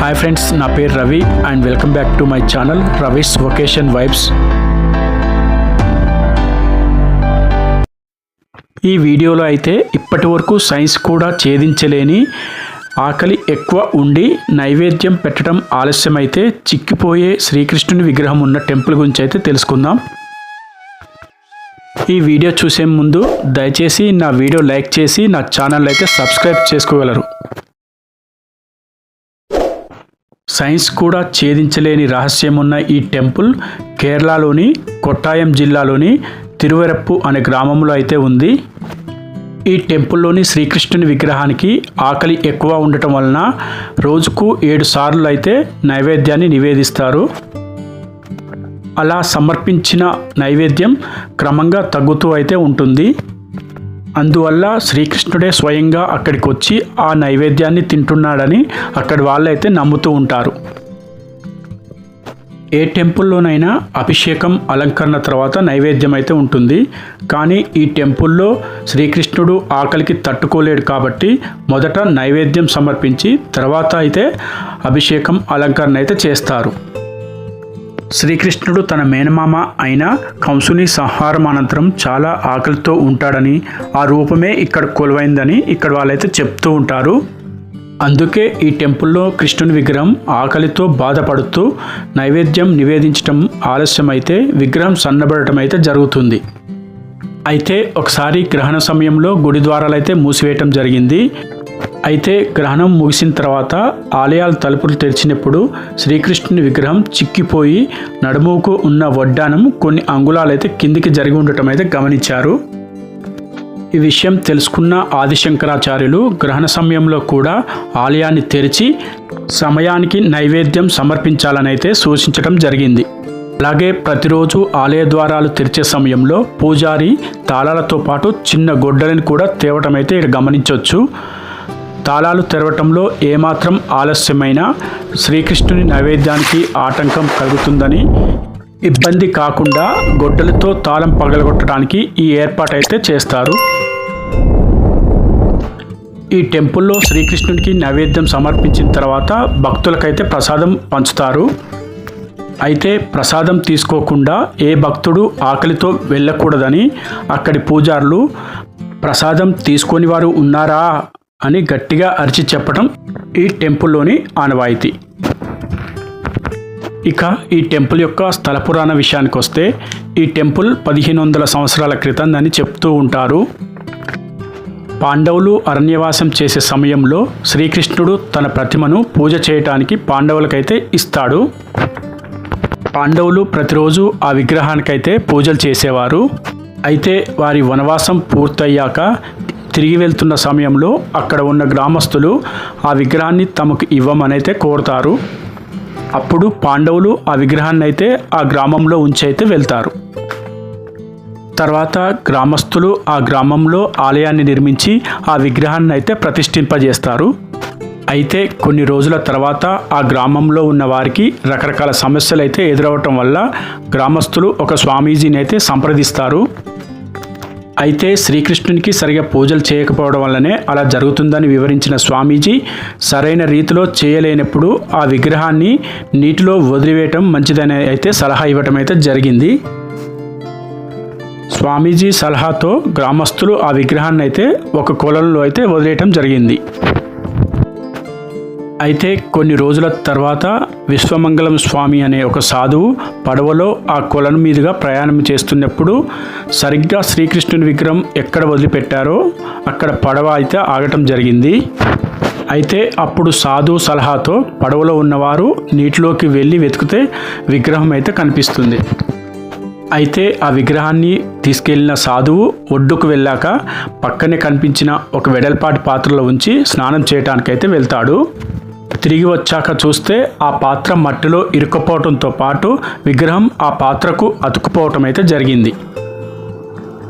Hi friends నా పేరు Ravi and welcome back to my channel Ravi's vacation vibes ఈ వీడియోలో అయితే ఇప్పటి వరకు సైన్స్ కూడా ఛేదించలేని ఆకలి ఎక్కువ ఉండి నైవేద్యం పెట్టడం ఆలస్యమైతే చిక్కిపోయే శ్రీకృష్ణుని విగ్రహం ఉన్న టెంపుల్ గురించి అయితే తెలుసుకుందాం. ఈ వీడియో చూసే ముందు దయచేసి నా వీడియో లైక్ చేసి నా ఛానల్ అయితే సబ్స్క్రైబ్ చేసుకోగలరు. సైన్స్ కూడా ఛేదించలేని రహస్యమున్న ఈ టెంపుల్ కేరళలోని కొట్టాయం జిల్లాలోని తిరువరప్పు అనే గ్రామంలో అయితే ఉంది. ఈ టెంపుల్లోని శ్రీకృష్ణుని విగ్రహానికి ఆకలి ఎక్కువ ఉండటం వలన రోజుకు ఏడు సార్లు అయితే నైవేద్యాన్ని నివేదిస్తారు. అలా సమర్పించిన నైవేద్యం క్రమంగా తగ్గుతూ అయితే ఉంటుంది. అందువల్ల శ్రీకృష్ణుడే స్వయంగా అక్కడికి వచ్చి ఆ నైవేద్యాన్ని తింటున్నాడని అక్కడి వాళ్ళైతే నమ్ముతూ ఉంటారు. ఏ టెంపుల్లోనైనా అభిషేకం అలంకరణ తర్వాత నైవేద్యం అయితే ఉంటుంది. కానీ ఈ టెంపుల్లో శ్రీకృష్ణుడు ఆకలికి తట్టుకోలేడు కాబట్టి మొదట నైవేద్యం సమర్పించి తర్వాత అయితే అభిషేకం అలంకరణ అయితే చేస్తారు. శ్రీకృష్ణుడు తన మేనమామ అయిన కంసుని సంహారం అనంతరం చాలా ఆకలితో ఉంటాడని ఆ రూపమే ఇక్కడ కొలువైందని ఇక్కడ వాళ్ళైతే చెప్తూ ఉంటారు. అందుకే ఈ టెంపుల్లో కృష్ణుని విగ్రహం ఆకలితో బాధపడుతూ నైవేద్యం నివేదించటం ఆలస్యమైతే విగ్రహం సన్నబడటం అయితే జరుగుతుంది. అయితే ఒకసారి గ్రహణ సమయంలో గుడి ద్వారాలైతే మూసివేయటం జరిగింది. అయితే గ్రహణం ముగిసిన తర్వాత ఆలయాల తలుపులు తెరిచినప్పుడు శ్రీకృష్ణుని విగ్రహం చిక్కిపోయి నడుముకు ఉన్న వడ్డానం కొన్ని అంగుళాలైతే కిందికి జరిగి ఉండటం అయితే గమనించారు. ఈ విషయం తెలుసుకున్న ఆదిశంకరాచార్యులు గ్రహణ సమయంలో కూడా ఆలయాన్ని తెరిచి సమయానికి నైవేద్యం సమర్పించాలని అయితే సూచించడం జరిగింది. అలాగే ప్రతిరోజు ఆలయ ద్వారాలు తెరిచే సమయంలో పూజారి తాళాలతో పాటు చిన్న గొడ్డలిని కూడా తేవటం అయితే ఇక్కడ గమనించవచ్చు. తాళాలు తెరవటంలో ఏమాత్రం ఆలస్యమైనా శ్రీకృష్ణుని నైవేద్యానికి ఆటంకం కలుగుతుందని ఇబ్బంది కాకుండా గొడ్డలతో తాళం పగలగొట్టడానికి ఈ ఏర్పాటు అయితే చేస్తారు. ఈ టెంపుల్లో శ్రీకృష్ణునికి నైవేద్యం సమర్పించిన తర్వాత భక్తులకైతే ప్రసాదం పంచుతారు. అయితే ప్రసాదం తీసుకోకుండా ఏ భక్తుడు ఆకలితో వెళ్ళకూడదని అక్కడి పూజారులు ప్రసాదం తీసుకొని వారు ఉన్నారా? అని గట్టిగా అరిచి చెప్పటం ఈ టెంపుల్లోని ఆనవాయితీ. ఇక ఈ టెంపుల్ యొక్క స్థల పురాణ విషయానికి వస్తే ఈ టెంపుల్ పదిహేను వందల సంవత్సరాల క్రితం అని చెప్తూ ఉంటారు. పాండవులు అరణ్యవాసం చేసే సమయంలో శ్రీకృష్ణుడు తన ప్రతిమను పూజ చేయటానికి పాండవులకైతే ఇస్తాడు. పాండవులు ప్రతిరోజు ఆ విగ్రహానికైతే పూజలు చేసేవారు. అయితే వారి వనవాసం పూర్తయ్యాక తిరిగి వెళ్తున్న సమయంలో అక్కడ ఉన్న గ్రామస్తులు ఆ విగ్రహాన్ని తమకు ఇవ్వమనైతే కోరుతారు. అప్పుడు పాండవులు ఆ విగ్రహాన్ని అయితే ఆ గ్రామంలో ఉంచి అయితే వెళ్తారు. తర్వాత గ్రామస్తులు ఆ గ్రామంలో ఆలయాన్ని నిర్మించి ఆ విగ్రహాన్ని అయితే ప్రతిష్ఠింపజేస్తారు. అయితే కొన్ని రోజుల తర్వాత ఆ గ్రామంలో ఉన్న వారికి రకరకాల సమస్యలు అయితే ఎదురవటం వల్ల గ్రామస్తులు ఒక స్వామీజీని అయితే సంప్రదిస్తారు. అయితే శ్రీకృష్ణునికి సరిగా పూజలు చేయకపోవడం వల్లనే అలా జరుగుతుందని వివరించిన స్వామీజీ సరైన రీతిలో చేయలేనప్పుడు ఆ విగ్రహాన్ని నీటిలో వదిలివేయటం మంచిదని అయితే సలహా ఇవ్వటం అయితే జరిగింది. స్వామీజీ సలహాతో గ్రామస్తులు ఆ విగ్రహాన్ని అయితే ఒక కొలంలో అయితే వదిలేయటం జరిగింది. అయితే కొన్ని రోజుల తర్వాత విశ్వమంగళం స్వామి అనే ఒక సాధువు పడవలో ఆ కొలను మీదుగా ప్రయాణం చేస్తున్నప్పుడు సరిగ్గా శ్రీకృష్ణుని విగ్రహం ఎక్కడ వదిలిపెట్టారో అక్కడ పడవ అయితే ఆగటం జరిగింది. అయితే అప్పుడు సాధు సలహాతో పడవలో ఉన్నవారు నీటిలోకి వెళ్ళి వెతికితే విగ్రహం అయితే కనిపిస్తుంది. అయితే ఆ విగ్రహాన్ని తీసుకెళ్ళిన సాధువు ఒడ్డుకు వెళ్ళాక పక్కనే కనిపించిన ఒక వెడల్పాటి పాత్రలో ఉంచి స్నానం చేయటానికైతే వెళ్తాడు. తిరిగి వచ్చాక చూస్తే ఆ పాత్ర మట్టిలో ఇరుక్కుపోవటంతో పాటు విగ్రహం ఆ పాత్రకు అతుక్కుపోవటం అయితే జరిగింది.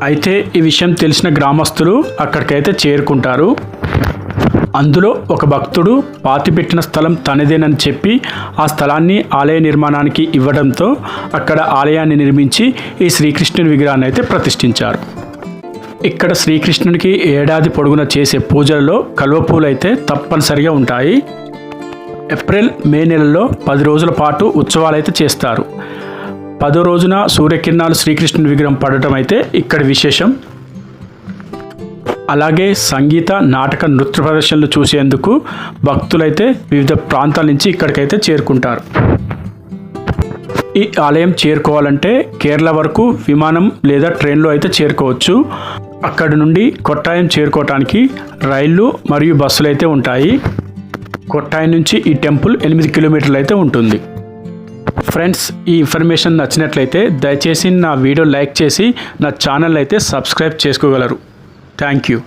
అయితే ఈ విషయం తెలిసిన గ్రామస్తులు అక్కడికైతే చేరుకుంటారు. అందులో ఒక భక్తుడు పాతిపెట్టిన స్థలం తనదేనని చెప్పి ఆ స్థలాన్ని ఆలయ నిర్మాణానికి ఇవ్వడంతో అక్కడ ఆలయాన్ని నిర్మించి ఈ శ్రీకృష్ణుని విగ్రహాన్ని అయితే ప్రతిష్ఠించారు. ఇక్కడ శ్రీకృష్ణునికి ఏడాది పొడుగున చేసే పూజలలో కల్వపూలు అయితే తప్పనిసరిగా ఉంటాయి. ఏప్రిల్ మే నెలలో పది రోజుల పాటు ఉత్సవాలు అయితే చేస్తారు. పదో రోజున సూర్యకిరణాలు శ్రీకృష్ణుని విగ్రహం పడటం అయితే ఇక్కడ విశేషం. అలాగే సంగీత నాటక నృత్య ప్రదర్శనలు చూసేందుకు భక్తులైతే వివిధ ప్రాంతాల నుంచి ఇక్కడికైతే చేరుకుంటారు. ఈ ఆలయం చేరుకోవాలంటే కేరళ వరకు విమానం లేదా ట్రైన్లో అయితే చేరుకోవచ్చు. అక్కడి నుండి కొట్టాయం చేరుకోవటానికి రైళ్ళు మరియు బస్సులు అయితే ఉంటాయి. కొట్టాయి నుంచి ఈ టెంపుల్ ఎనిమిది కిలోమీటర్లు అయితే ఉంటుంది. ఫ్రెండ్స్ ఈ ఇన్ఫర్మేషన్ నచ్చినట్లయితే దయచేసి నా వీడియో లైక్ చేసి నా ఛానల్ అయితే సబ్స్క్రైబ్ చేసుకోగలరు. Thank you.